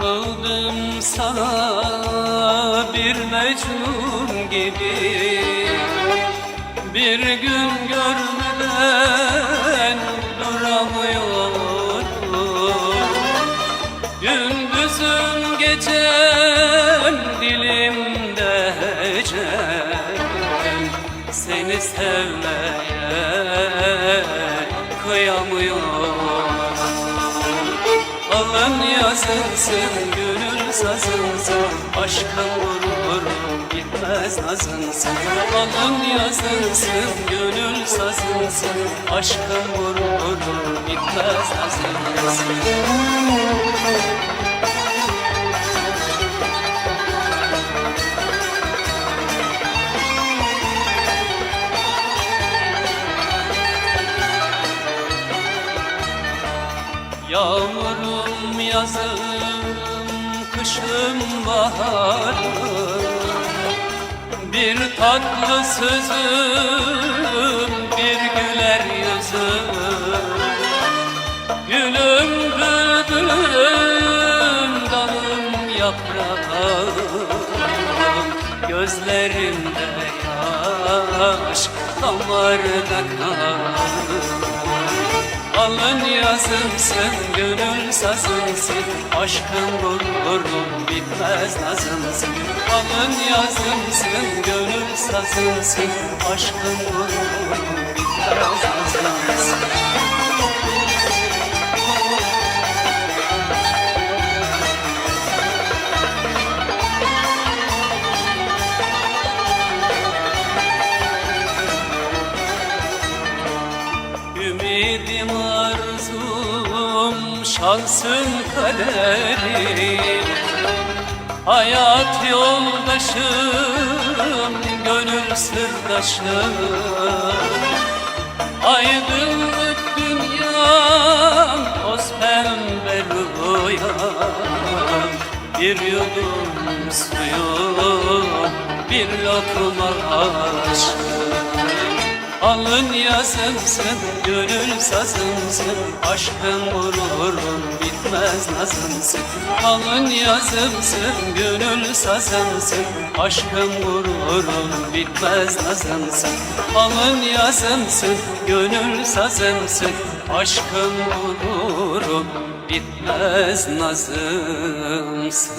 Kapıldım sana bir mecnun gibi. Bir gün görmeden duramıyorum Gündüzüm gecem dilimde hecem Seni sevmeye kıyamıyorum Alın yazınsın, gönül sazınsın Aşkın vururum, gitmez nazınsın Alın yazınsın, gönül sazınsın Aşkın vururum, gitmez nazınsın Yağmurum yazım, kışım baharım Bir tatlı sözüm, bir güler yüzüm. Gülüm bülbülüm, dalım yaprağım Gözlerimde yaş, damarda kan Alın yazımsın, gönül sazımsın Aşkın vururum, bitmez nazımsın. Alın yazımsın, gönül sazımsın Aşkın vururum, bitmez nazımsın arzum şansın kaderim. Hayat yoldaşım gönül sırdaşım Aydınlık dünyam toz pembe rüyam. Bir yudum suyum bir lokma aşkım Alın yazımsın, gönül sazımsın Aşkın vururum, bitmez nazımsın. Alın yazımsın, gönül sazımsın Aşkın vururum, bitmez nazımsın. Alın yazımsın, gönül sazımsın Aşkın vururum, bitmez nazımsın